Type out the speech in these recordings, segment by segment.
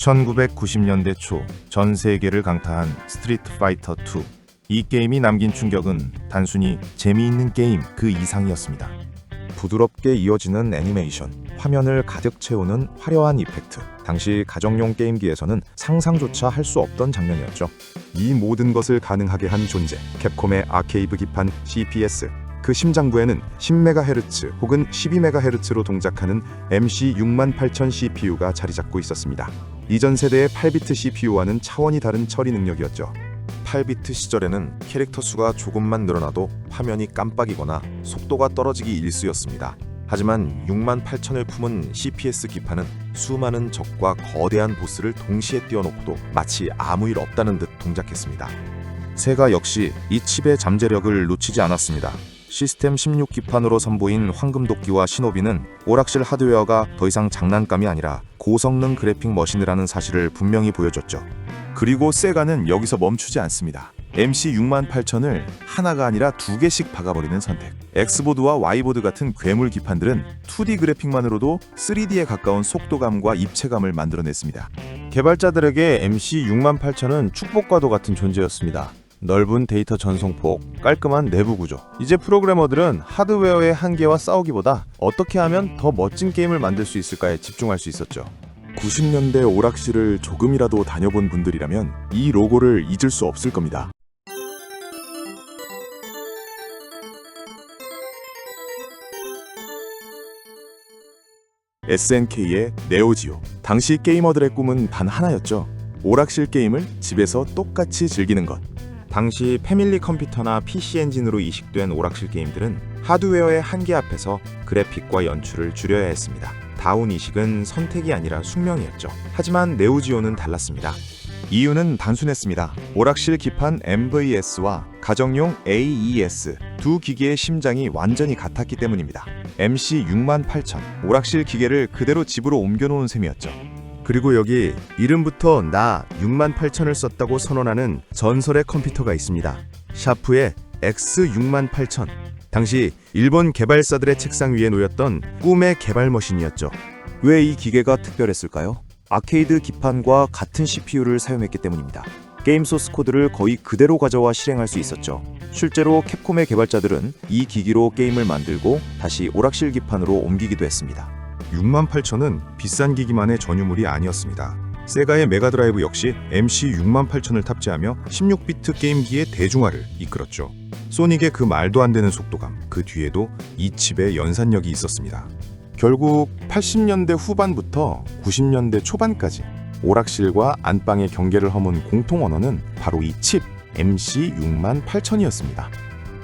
1990년대 초 전 세계를 강타한 스트리트 파이터 2. 이 게임이 남긴 충격은 단순히 재미있는 게임 그 이상이었습니다. 부드럽게 이어지는 애니메이션, 화면을 가득 채우는 화려한 이펙트. 당시 가정용 게임기에서는 상상조차 할 수 없던 장면이었죠. 이 모든 것을 가능하게 한 존재, 캡콤의 아케이브 기판 CPS. 그 심장부에는 10MHz 혹은 12MHz로 동작하는 MC 68000 CPU가 자리 잡고 있었습니다. 이전 세대의 8비트 CPU와는 차원이 다른 처리 능력이었죠. 8비트 시절에는 캐릭터 수가 조금만 늘어나도 화면이 깜빡이거나 속도가 떨어지기 일쑤였습니다. 하지만 6만 8천을 품은 CPS 기판은 수많은 적과 거대한 보스를 동시에 띄워놓고도 마치 아무 일 없다는 듯 동작했습니다. 세가 역시 이 칩의 잠재력을 놓치지 않았습니다. 시스템 16 기판으로 선보인 황금도끼와 시노비는 오락실 하드웨어가 더 이상 장난감이 아니라 고성능 그래픽 머신이라는 사실을 분명히 보여줬죠. 그리고 세가는 여기서 멈추지 않습니다. MC 68000을 하나가 아니라 두 개씩 박아버리는 선택. X보드와 Y보드 같은 괴물 기판들은 2D 그래픽만으로도 3D에 가까운 속도감과 입체감을 만들어냈습니다. 개발자들에게 MC 68000은 축복과도 같은 존재였습니다. 넓은 데이터 전송폭, 깔끔한 내부 구조. 이제 프로그래머들은 하드웨어의 한계와 싸우기보다 어떻게 하면 더 멋진 게임을 만들 수 있을까에 집중할 수 있었죠. 90년대 오락실을 조금이라도 다녀본 분들이라면 이 로고를 잊을 수 없을 겁니다. SNK의 네오지오. 당시 게이머들의 꿈은 단 하나였죠. 오락실 게임을 집에서 똑같이 즐기는 것. 당시 패밀리 컴퓨터나 PC 엔진으로 이식된 오락실 게임들은 하드웨어의 한계 앞에서 그래픽과 연출을 줄여야 했습니다. 다운 이식은 선택이 아니라 숙명이었죠. 하지만 네오지오는 달랐습니다. 이유는 단순했습니다. 오락실 기판 MVS와 가정용 AES 두 기계의 심장이 완전히 같았기 때문입니다. MC 68000 오락실 기계를 그대로 집으로 옮겨놓은 셈이었죠. 그리고 여기 이름부터 나 68000을 썼다고 선언하는 전설의 컴퓨터가 있습니다. 샤프의 X68000 당시 일본 개발사들의 책상 위에 놓였던 꿈의 개발 머신이었죠. 왜 이 기계가 특별했을까요? 아케이드 기판과 같은 CPU를 사용했기 때문입니다. 게임 소스 코드를 거의 그대로 가져와 실행할 수 있었죠. 실제로 캡콤의 개발자들은 이 기기로 게임을 만들고 다시 오락실 기판으로 옮기기도 했습니다. 68,000은 비싼 기기만의 전유물이 아니었습니다. 세가의 메가드라이브 역시 MC 68000을 탑재하며 16비트 게임기의 대중화를 이끌었죠. 소닉의 그 말도 안 되는 속도감, 그 뒤에도 이 칩의 연산력이 있었습니다. 결국 80년대 후반부터 90년대 초반까지 오락실과 안방의 경계를 허문 공통 언어는 바로 이 칩 MC 68000이었습니다.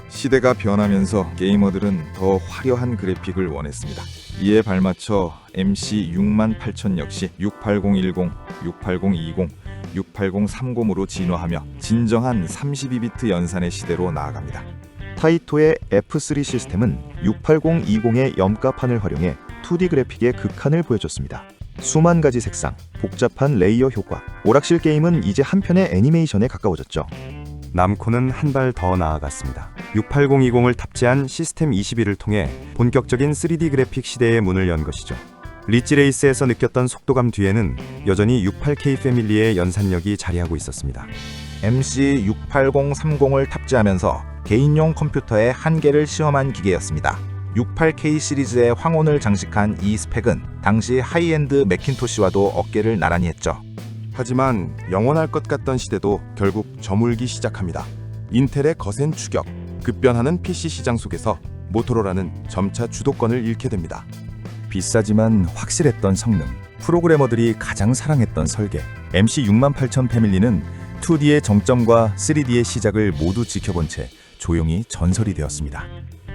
시대가 변하면서 게이머들은 더 화려한 그래픽을 원했습니다. 이에 발맞춰 MC 68000 역시 68010, 68020, 68030으로 진화하며 진정한 32비트 연산의 시대로 나아갑니다. 타이토의 F3 시스템은 68020의 염가판을 활용해 2D 그래픽의 극한을 보여줬습니다. 수만 가지 색상, 복잡한 레이어 효과, 오락실 게임은 이제 한편의 애니메이션에 가까워졌죠. 남코는 한 발 더 나아갔습니다. 68020을 탑재한 시스템 21을 통해 본격적인 3D 그래픽 시대의 문을 연 것이죠. 리치 레이스에서 느꼈던 속도감 뒤에는 여전히 68K 패밀리의 연산력이 자리하고 있었습니다. MC 68030을 탑재하면서 개인용 컴퓨터의 한계를 시험한 기계였습니다. 68K 시리즈의 황혼을 장식한 이 스펙은 당시 하이엔드 매킨토시와도 어깨를 나란히 했죠. 하지만 영원할 것 같던 시대도 결국 저물기 시작합니다. 인텔의 거센 추격, 급변하는 PC 시장 속에서 모토로라는 점차 주도권을 잃게 됩니다. 비싸지만 확실했던 성능, 프로그래머들이 가장 사랑했던 설계, MC 68000 패밀리는 2D의 정점과 3D의 시작을 모두 지켜본 채 조용히 전설이 되었습니다.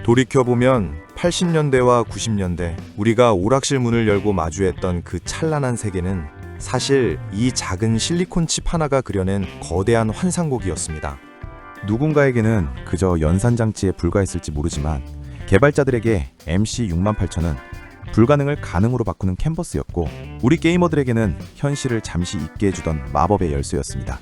돌이켜보면 80년대와 90년대 우리가 오락실 문을 열고 마주했던 그 찬란한 세계는 사실 이 작은 실리콘 칩 하나가 그려낸 거대한 환상곡이었습니다. 누군가에게는 그저 연산 장치에 불과했을지 모르지만 개발자들에게 MC 68000은 불가능을 가능으로 바꾸는 캔버스였고 우리 게이머들에게는 현실을 잠시 잊게 해주던 마법의 열쇠였습니다.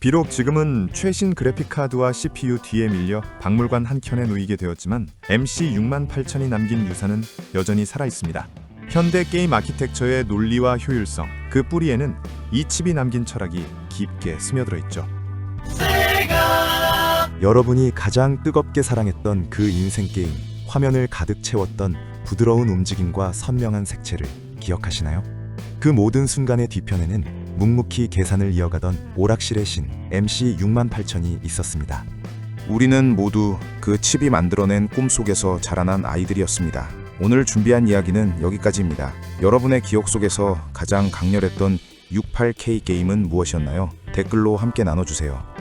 비록 지금은 최신 그래픽 카드와 CPU 뒤에 밀려 박물관 한 켠에 놓이게 되었지만 MC 68000이 남긴 유산은 여전히 살아 있습니다. 현대 게임 아키텍처의 논리와 효율성, 그 뿌리에는 이 칩이 남긴 철학이 깊게 스며들어 있죠. 여러분이 가장 뜨겁게 사랑했던 그 인생 게임, 화면을 가득 채웠던 부드러운 움직임과 선명한 색채를 기억하시나요? 그 모든 순간의 뒤편에는 묵묵히 계산을 이어가던 오락실의 신 MC 68000이 있었습니다. 우리는 모두 그 칩이 만들어낸 꿈속에서 자라난 아이들이었습니다. 오늘 준비한 이야기는 여기까지입니다. 여러분의 기억 속에서 가장 강렬했던 68K 게임은 무엇이었나요? 댓글로 함께 나눠주세요.